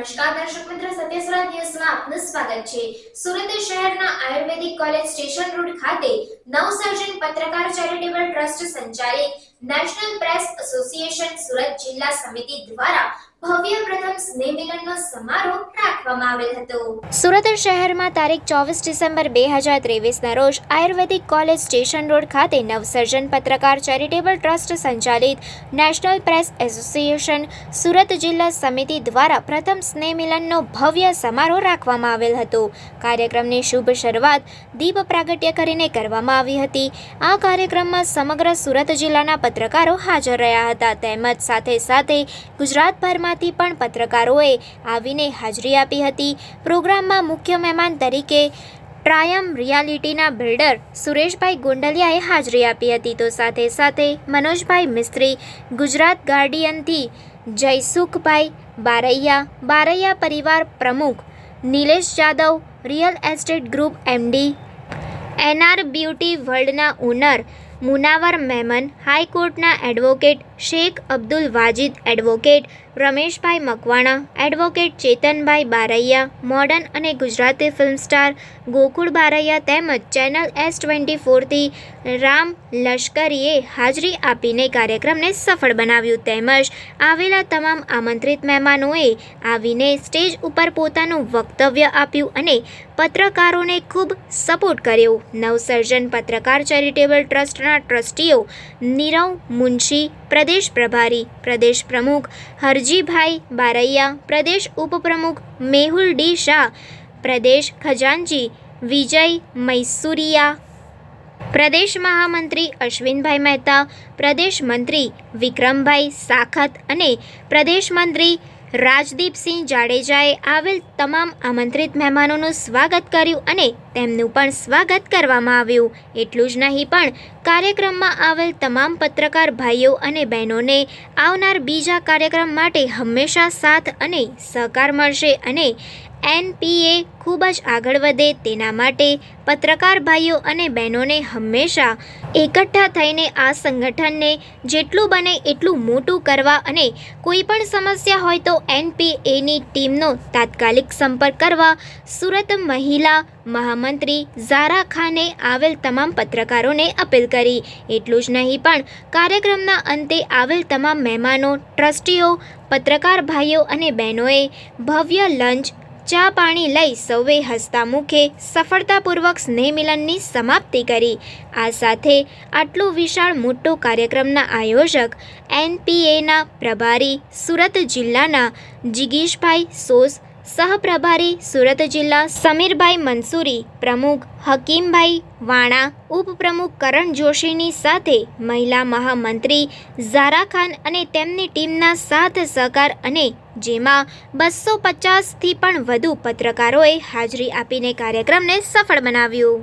નમસ્કાર દર્શક મિત્ર સત્યસ્વરા ન્યૂઝમાં આપનું સ્વાગત છે. સુરત શહેરના આયુર્વેદિક કોલેજ સ્ટેશન રોડ ખાતે નવસર્જન પત્રકાર ચેરિટેબલ ટ્રસ્ટ સંચાલિત નેશનલ પ્રેસ એસોસિએશન સુરત જિલ્લા સમિતિ દ્વારા ભવ્ય પ્રથમ સ્નેહ મિલનનો સમારોહ રાખવામાં આવેલ હતું. સુરત શહેરમાં તારીખ ચોવીસ ડિસેમ્બર બે હજાર ત્રેવીસના રોજ આયુર્વેદિક કોલેજ સ્ટેશન રોડ ખાતે નવસર્જન પત્રકાર ચેરિટેબલ ટ્રસ્ટ સંચાલિત નેશનલ પ્રેસ એસોસિએશન સુરત જિલ્લા સમિતિ દ્વારા પ્રથમ સ્નેહ મિલનનો ભવ્ય સમારોહ રાખવામાં આવેલ હતો. કાર્યક્રમની શુભ શરૂઆત દીપ પ્રાગટ્ય કરીને કરવામાં આવી હતી. આ કાર્યક્રમમાં સમગ્ર સુરત જિલ્લાના પત્રકારો હાજર રહ્યા હતા. તેમજ સાથે સાથે ગુજરાતભરમાંથી પણ પત્રકારોએ આવીને હાજરી આપી હતી. પ્રોગ્રામમાં મુખ્ય મહેમાન તરીકે ટ્રાયમ રિયાલિટીના બિલ્ડર સુરેશભાઈ ગોંડલિયાએ હાજરી આપી હતી. તો સાથે સાથે મનોજભાઈ મિસ્ત્રી, ગુજરાત ગાર્ડિયનથી જયસુખભાઈ બારૈયા બારૈયા પરિવાર પ્રમુખ Nilesh Jadav, real estate group MD, NR beauty વર્લ્ડના owner Munawar Memon, હાઈકોર્ટના advocate Shaikh Abdul Wajid advocate, Rameshbhai Makwana advocate, Chetanbhai Baraiya, modern અને ગુજરાતી ફિલ્મ સ્ટાર ગોકુળ બારૈયા તેમજ ચેનલ એસ ટ્વેન્ટી ફોરથી રામ લશ્કરીએ હાજરી આપીને કાર્યક્રમને સફળ બનાવ્યું. તેમજ આવેલા તમામ આમંત્રિત મહેમાનોએ આવીને સ્ટેજ ઉપર પોતાનું વક્તવ્ય આપ્યું અને પત્રકારોને ખૂબ સપોર્ટ કર્યો. નવસર્જન પત્રકાર ચેરિટેબલ ટ્રસ્ટના ટ્રસ્ટીઓ નીરવ મુનશી પ્રદેશ પ્રભારી, પ્રદેશ પ્રમુખ હરજીભાઈ બારૈયા, પ્રદેશ ઉપપ્રમુખ મેહુલ ડી શાહ, પ્રદેશ ખજાનજી વિજય મૈસુરિયા, પ્રદેશ મહામંત્રી અશ્વિનભાઈ મહેતા, પ્રદેશ મંત્રી વિક્રમભાઈ સાખત અને પ્રદેશ મંત્રી રાજદીપસિંહ જાડેજાએ આવેલ તમામ આમંત્રિત મહેમાનોનું સ્વાગત કર્યું અને તેમનું પણ સ્વાગત કરવામાં આવ્યું. એટલું જ નહીં પણ કાર્યક્રમમાં આવેલ તમામ પત્રકાર ભાઈઓ અને બહેનોને આવનાર બીજા કાર્યક્રમ માટે હંમેશા સાથ અને સહકાર મળશે અને એનપીએ ખૂબ જ આગળ વધે તેના માટે પત્રકાર ભાઈઓ અને બહેનોને હંમેશા એકઠા થઈને આ સંગઠનને જેટલું બને એટલું મોટું કરવા અને કોઈ પણ સમસ્યા હોય તો એનપીએની ટીમનો તાત્કાલિક સંપર્ક કરવા સુરત મહિલા મહામંત્રી ઝારા ખાને આવેલ તમામ પત્રકારોને અપીલ કરી. એટલું જ નહીં પણ કાર્યક્રમના અંતે આવેલ તમામ મહેમાનો, ટ્રસ્ટીઓ, પત્રકાર ભાઈઓ અને બહેનોએ ભવ્ય લંચ ચા પાણી લઈ સૌએ હસતા મુખે સફળતાપૂર્વક સ્નેહ મિલનની સમાપ્તિ કરી. આ સાથે આટલો વિશાળ મોટો કાર્યક્રમના આયોજક એનપીએના પ્રભારી સુરત જિલ્લાના જિગીશભાઈ સોસ સહપ્રભારી સુરત જિલ્લા સમીરભાઈ મંસૂરી, પ્રમુખ હકીમભાઈ વાણા, ઉપપ્રમુખ કરણ જોશીની સાથે મહિલા મહામંત્રી ઝારા ખાન અને તેમની ટીમના સાથ સહકાર અને જેમાં બસો પચાસથી પણ વધુ પત્રકારોએ હાજરી આપીને કાર્યક્રમને સફળ બનાવ્યું.